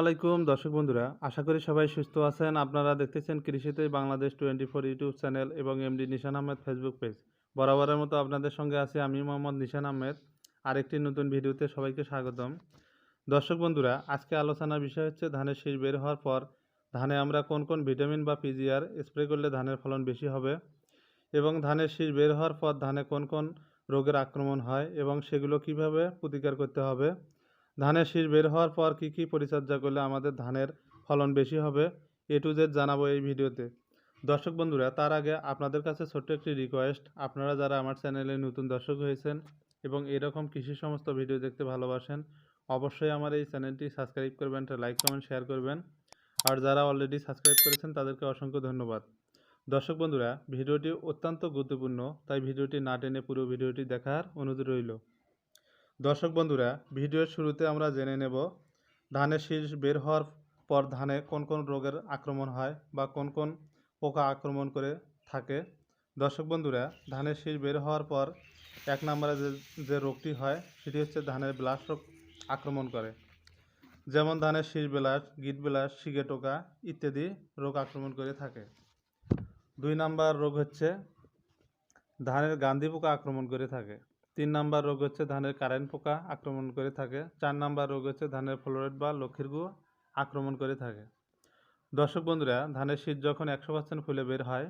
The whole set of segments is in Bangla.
আলাইকুম, দর্শক বন্ধুরা। আশা করি সবাই সুস্থ আছেন। আপনারা দেখতেছেন কৃষিতে Bangladesh twenty four YouTube channel এবং MD Nishan Ahmed Facebook page. বরাবরের মতো আপনাদের সঙ্গে আছি আমি মোহাম্মদ নিশান আহমেদ। আরেকটি নতুন ভিডিওতে সবাইকে স্বাগতম। দর্শক বন্ধুরা, আজকে আলোচনার বিষয় হচ্ছে, ধানের শীষ বের হওয়ার পর ধানে আমরা কোন কোন ভিটামিন বা পিজিআর স্প্রে করলে ধানের ফলন বেশি হবে এবং ধানের শীষ বের হওয়ার পর ধানে কোন কোন রোগের আক্রমণ হয় এবং সেগুলো কীভাবে প্রতিকার করতে হবে ধানের শীষ বের হওয়ার পর কী কী পরিচর্যা করলে আমাদের ধানের ফলন বেশি হবে? এ টু জেড জানাব এই ভিডিওতে। দর্শক বন্ধুরা, তার আগে আপনাদের কাছে ছোট্ট একটি রিকোয়েস্ট আপনারা যারা আমার চ্যানেলে নতুন দর্শক হয়েছেন এবং এরকম কৃষি সমস্ত ভিডিও দেখতে ভালোবাসেন, অবশ্যই আমার এই চ্যানেলটি সাবস্ক্রাইব করবেন লাইক কমেন্ট শেয়ার করবেন। আর যারা অলরেডি সাবস্ক্রাইব করেছেন, তাদেরকে অসংখ্য ধন্যবাদ। দর্শক বন্ধুরা, ভিডিওটি অত্যন্ত গুরুত্বপূর্ণ, তাই ভিডিওটি না টেনে পুরো ভিডিওটি দেখার অনুরোধ রইল। দর্শক বন্ধুরা, ভিডিওর শুরুতে আমরা জেনে নেব, ধানের শীষ বের হওয়ার পর ধানে কোন কোন রোগের আক্রমণ হয় বা কোন কোন পোকা আক্রমণ করে থাকে। দর্শক বন্ধুরা, ধানের শীষ বের হওয়ার পর এক নম্বরে যে যে রোগটি হয়, সেটি হচ্ছে ধানের ব্লাস্ট রোগ আক্রমণ করে। যেমন ধানের শীষ বেলাস গিট বেলাস শিগে টোকা ইত্যাদি রোগ আক্রমণ করে থাকে। দুই নাম্বার রোগ হচ্ছে ধানের গান্ধী পোকা আক্রমণ করে থাকে। তিন নাম্বার রোগ হচ্ছে ধানের কারেন্ট পোকা আক্রমণ করে থাকে। চার নাম্বার রোগ হচ্ছে ধানের ফ্লোরাইড বা লক্ষ্মীর গু আক্রমণ করে থাকে। দর্শক বন্ধুরা, ধানের শীষ যখন একশো পার্সেন্ট ফুলে বের হয়,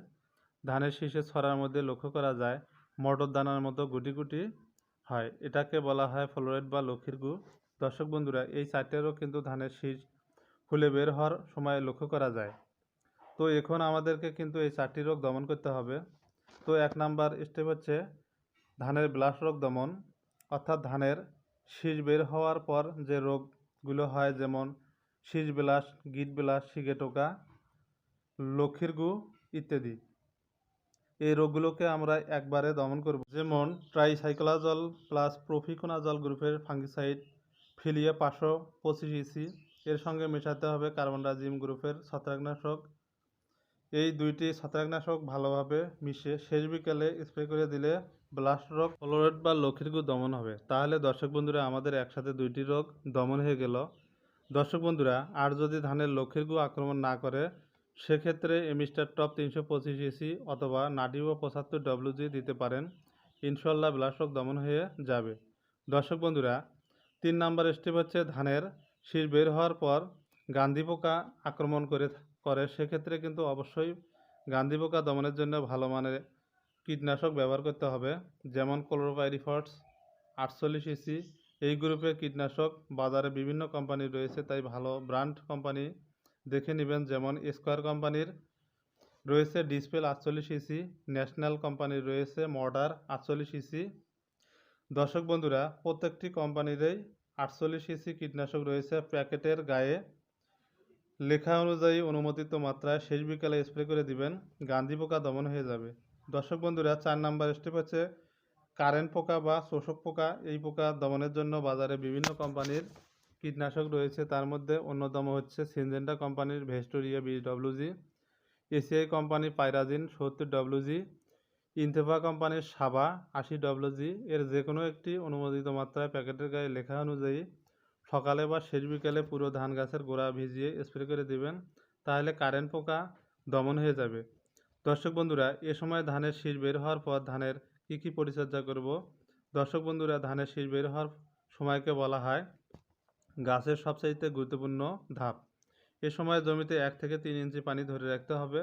ধানের শীষের ছড়ার মধ্যে লক্ষ্য করা যায়, মটর দানার মতো গুটি গুটি হয়। এটাকে বলা হয় ফ্লোরাইড বা লক্ষ্মীর গু দর্শক বন্ধুরা, এই চারটে রোগ কিন্তু ধানের শীষ ফুলে বের হওয়ার সময় লক্ষ্য করা যায়। তো এখন আমাদেরকে কিন্তু এই চারটি রোগ দমন করতে হবে। তো এক নাম্বার স্টেপ হচ্ছে ধানের ব্লাস্ট রোগ দমন, অর্থাৎ ধানের শীষ বের হওয়ার পর যে রোগগুলো হয়, যেমন শীষ বিলাস, গিট বিলাস শিগে টোকা লক্ষ্মীর গু ইত্যাদি। এই রোগগুলোকে আমরা একবারে দমন করব। যেমন ট্রাইসাইক্লোজল প্লাস প্রফিকোনাজল গ্রুপের ফাঙ্গিসাইড ফিলিয়া পাঁচশো পঁচিশ ইসি এর সঙ্গে মেশাতে হবে কার্বনডাজিম গ্রুপের ছত্রাকনাশক। এই দুইটি ছত্রাকনাশক ভালোভাবে মিশে শেষ বিকালে স্প্রে করে দিলে ব্লাস্ট রোগ ফ্লোরেট বা লক্ষ্মীর গু দমন হবে। তাহলে দর্শক বন্ধুরা, আমাদের একসাথে দুইটি রোগ দমন হয়ে গেল। দর্শক বন্ধুরা, আর যদি ধানের লক্ষ্মীর গু আক্রমণ না করে, সেক্ষেত্রে এমিস্টার টপ তিনশো পঁচিশ এসি অথবা নাডিও পঁচাত্তর ডব্লিউজি দিতে পারেন। ইনশাল্লাহ ব্লাস্ট রোগ দমন হয়ে যাবে। দর্শক বন্ধুরা, তিন নাম্বার স্টেপ হচ্ছে ধানের শীষ বের হওয়ার পর গান্ধী পোকা আক্রমণ করে করে। সেক্ষেত্রে কিন্তু অবশ্যই গান্ধী পোকা দমনের জন্য ভালো মানের কীটনাশক ব্যবহার করতে হবে, যেমন ক্লোরোপাইরিফটস আটচল্লিশ ইসি এই গ্রুপের কীটনাশক বাজারে বিভিন্ন কোম্পানির রয়েছে, তাই ভালো ব্র্যান্ড কোম্পানি দেখে নেবেন, যেমন স্কোয়ার কোম্পানির রয়েছে, ডিসপেল আটচল্লিশ ইসি ন্যাশনাল কোম্পানির রয়েছে, মর্ডার আটচল্লিশ ইসি দর্শক বন্ধুরা, প্রত্যেকটি কোম্পানিরই আটচল্লিশ ইসি কীটনাশক রয়েছে, প্যাকেটের গায়ে। লেখা অনুযায়ী অনুমোদিত মাত্রায় শেষ বিকালে স্প্রে করে দিবেন, গান্ধী পোকা দমন হয়ে যাবে। দর্শক বন্ধুরা, চার নাম্বার স্টেপ হচ্ছে কারেন্ট পোকা বা শোষক পোকা। এই পোকা দমনের জন্য বাজারে বিভিন্ন কোম্পানির কীটনাশক রয়েছে। তার মধ্যে অন্যতম হচ্ছে সিনজেন্টা কোম্পানির ভেস্টোরিয়া বিশ ডব্লিউজি এসিআই কোম্পানির পাইরাজিন সত্তর ডব্লিউজি ইনথেফা কোম্পানির সাবা আশি ডব্লিউজি এর যে কোনো একটি অনুমোদিত মাত্রায় প্যাকেটের গায়ে লেখা অনুযায়ী সকালে বা শেষ বিকালে পুরো ধান গাছের গোড়া ভিজিয়ে স্প্রে করে দিবেন, তাহলে কারেন্ট পোকা দমন হয়ে যাবে। দর্শক বন্ধুরা, এ সময় ধানের শীষ বের হওয়ার পর ধানের কী কী পরিচর্যা করব? দর্শক বন্ধুরা, ধানের শীষ বের হওয়ার সময়কে বলা হয় গাছের সবচাইতে গুরুত্বপূর্ণ ধাপ। এ সময় জমিতে এক থেকে তিন ইঞ্চি পানি ধরে রাখতে হবে।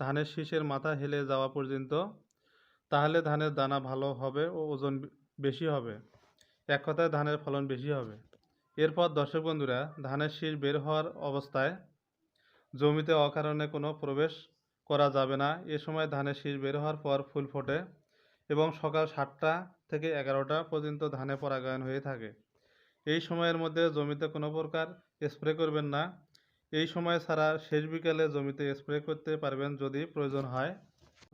ধানের শীষের মাথা হেলে যাওয়া পর্যন্ত, তাহলে ধানের দানা ভালো হবে ও ওজন বেশি হবে। এক কথায় ধানের ফলন বেশি হবে। এরপর দর্শক বন্ধুরা, ধানের শীষ বের হওয়ার অবস্থায় জমিতে অকারণে কোনো প্রবেশ করা যাবে না। এ সময় ধানের শীষ বের হওয়ার পর ফুল ফোটে এবং সকাল সাতটা থেকে এগারোটা পর্যন্ত ধানে পরাগায়ন হয়ে থাকে। এই সময়ের মধ্যে জমিতে কোনো প্রকার স্প্রে করবেন না। এই সময় ছাড়া শেষ বিকালে জমিতে স্প্রে করতে পারবেন যদি প্রয়োজন হয়।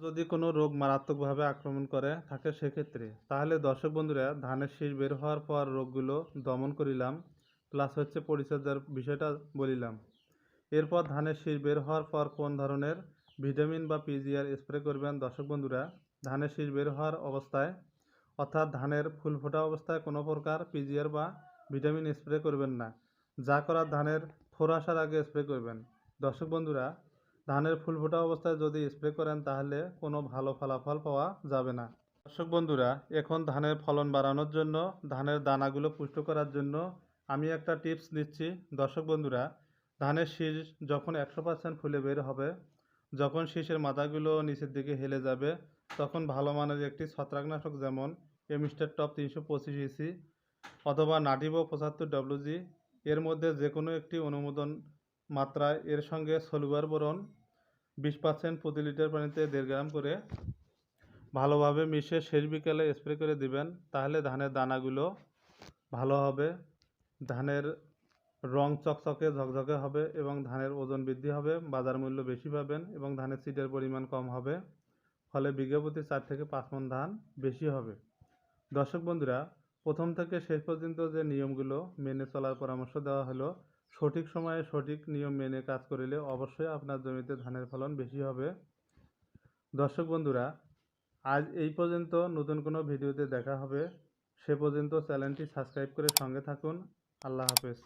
যদি কোনো রোগ মারাত্মকভাবে আক্রমণ করে থাকে সেক্ষেত্রে। তাহলে দর্শক বন্ধুরা, ধানের শীষ বের হওয়ার পর রোগগুলো দমন করিলাম, প্লাস হচ্ছে পরিচর্যার বিষয়টা বলিলাম। এরপর ধানের শীষ বের হওয়ার পর কোন ধরনের ভিটামিন বা পিজিআর স্প্রে করবেন। দর্শক বন্ধুরা, ধানের শীষ বের হওয়ার অবস্থায়, অর্থাৎ ধানের ফুল ফোটা অবস্থায় কোনো প্রকার পিজিআর বা ভিটামিন স্প্রে করবেন না। যা করার ধানের ফোর আসার আগে স্প্রে করবেন। দর্শক বন্ধুরা, ধানের ফুল ফোটা অবস্থায় যদি স্প্রে করেন, তাহলে কোনো ভালো ফলাফল পাওয়া যাবে না। দর্শক বন্ধুরা, এখন ধানের ফলন বাড়ানোর জন্য, ধানের দানাগুলো পুষ্ট করার জন্য আমি একটা টিপস দিচ্ছি। দর্শক বন্ধুরা, ধানের শীষ যখন একশো পার্সেন্ট ফুলে বের হবে যখন শীষের মাথাগুলো নিচের দিকে হেলে যাবে, তখন ভালো মানের একটি ছত্রাকনাশক যেমন এমিস্টার টপ তিনশো পঁচিশ ইসি অথবা নাটিভো পঁচাত্তর ডব্লিউজি এর মধ্যে যে কোনো একটি অনুমোদন মাত্রায় এর সঙ্গে সলুবার বোরন বিশ পার্সেন্ট প্রতি লিটার পানিতে দেড় গ্রাম করে ভালোভাবে মিশে শেষ বিকেলে স্প্রে করে দিবেন, তাহলে ধানের দানাগুলো ভালো হবে। ধানের রং চকচকে, ঝকঝকে হবে এবং ধানের ওজন বৃদ্ধি হবে, বাজার মূল্য বেশি পাবেন এবং ধানের সিটের পরিমাণ কম হবে, ফলে বিঘা প্রতি চার থেকে পাঁচ মন ধান বেশি হবে। দর্শক বন্ধুরা, প্রথম থেকে শেষ পর্যন্ত যে নিয়মগুলো মেনে চলার পরামর্শ দেওয়া হলো, সঠিক সময়ে সঠিক নিয়ম মেনে কাজ করিলে অবশ্যই আপনার জমিতে ধানের ফলন বেশি হবে। দর্শক বন্ধুরা, আজ এই পর্যন্ত নতুন কোনো ভিডিওতে দেখা হবে। সে পর্যন্ত চ্যানেলটি সাবস্ক্রাইব করে সঙ্গে থাকুন। আল্লাহ হাফেজ।